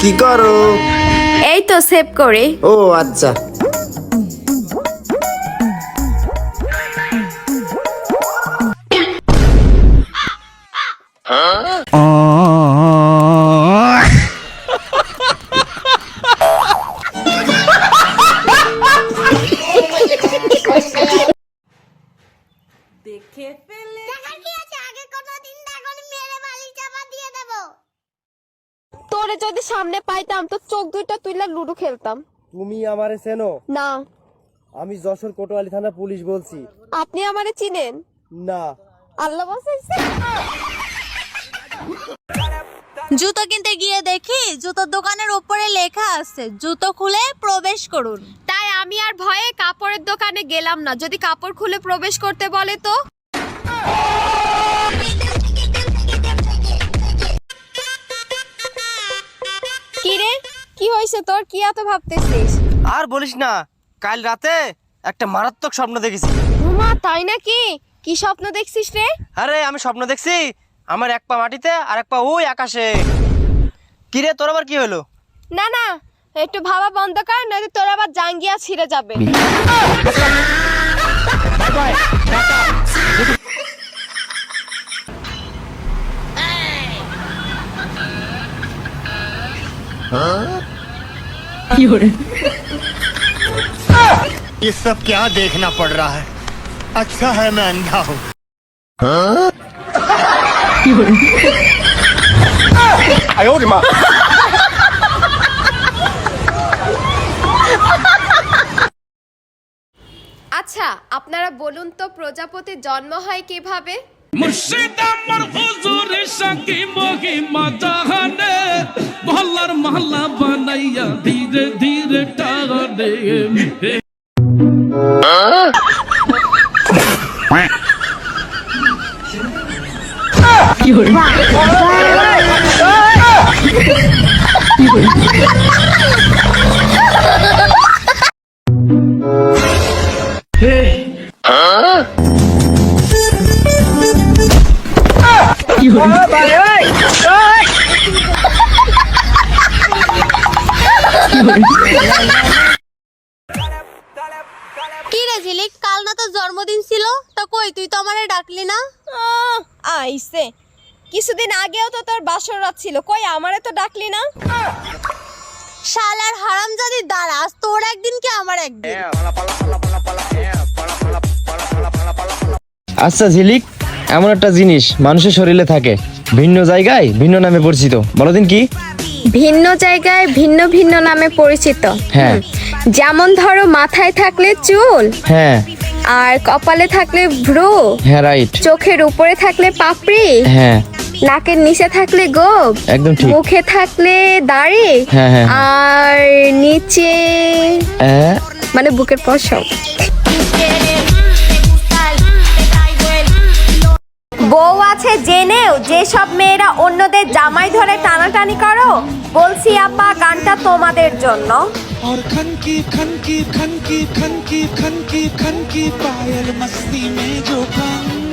কি করো? এই তো সেভ করে। ও আচ্ছা। দেখার কি আছে? আগে কোনোদিন দেখনি মেরে বালি চাপা দিয়ে দেব। তোরে যদি সামনে পাইতাম তো চোখ দুইটা তুইলা লুডু খেলতাম। তুমি আমারে চেনো? না। আমি যশোর কোটোয়ালি থানা পুলিশ বলছি। আপনি আমারে চিনেন? না। আল্লাহ বাসাইছে জুতো কিনতে গিয়ে দেখি জুতোর দোকানের উপরে লেখা আছে জুতো খুলে প্রবেশ করুন। তাই আমি আর ভয়ে কাপড়ের দোকানে গেলাম না। যদি কাপড় খুলে প্রবেশ করতে বলে তো? কি রে কি হয়েছে তোর? কি এত ভাবতেছিস? আর বলিস না কাল রাতে একটা মারাত্মক স্বপ্ন দেখেছি। উমা তাই নাকি? কি স্বপ্ন দেখছিস রে? আরে আমি স্বপ্ন দেখছি আমার এক পা মাটিতে আর এক পা ওই আকাশে কি রে তোর আবার কি হলো না না একটু ভাবা বন্ধ কর নয়তো তোর আবার জাঙ্গিয়া ছিঁড়ে যাবে ये सब क्या देखना पड़ रहा है अच्छा है मैं अंधा हूँ আচ্ছা আপনারা বলুন তো প্রজাপতির জন্ম হয় কীভাবে? মুর্শিদ আমার হুজুর সাকি মহিমা জাহানে ভল্লার মহল্লা বানাইয়া ধীরে ধীরে টানে। কি রে ঝিলিক, কাল না তোর জন্মদিন ছিল? তা কই, তুই তো আমারে ডাকলি না? আইসে। কিছুদিন আগেও তো তোর বাসর রাত ছিল। কই আমারে তো ডাকলি না? শালার হারাম যদি দাঁড়াস তোর একদিন কি আমার একদিন? আচ্ছা ঝিলিক এমন একটা জিনিস মানুষের শরীরে থাকে। ভিন্ন জায়গায় ভিন্ন নামে পরিচিত। বলো দিন কি? ভিন্ন জায়গায় ভিন্ন ভিন্ন নামে পরিচিত। হ্যাঁ। যেমন ধরো মাথায় থাকলে চুল হ্যাঁ। আর কপালে থাকলে ভ্রু হ্যাঁ রাইট চোখের উপরে থাকলে পাপড়ি হ্যাঁ। নাকের নিচে থাকলে গোপ একদম ঠিক মুখে থাকলে দাড়ি হ্যাঁ, হ্যাঁ, আর নিচে হ্যাঁ মানে বুকের পশম বউ আছে জেনেও যেসব মেয়েরা অন্যদের জামাই ধরে টানাটানি করো বলছি আপা গানটা তোমাদের জন্য और खन की खन की खन की खन की खन की खन की पायल मस्ती में जो खन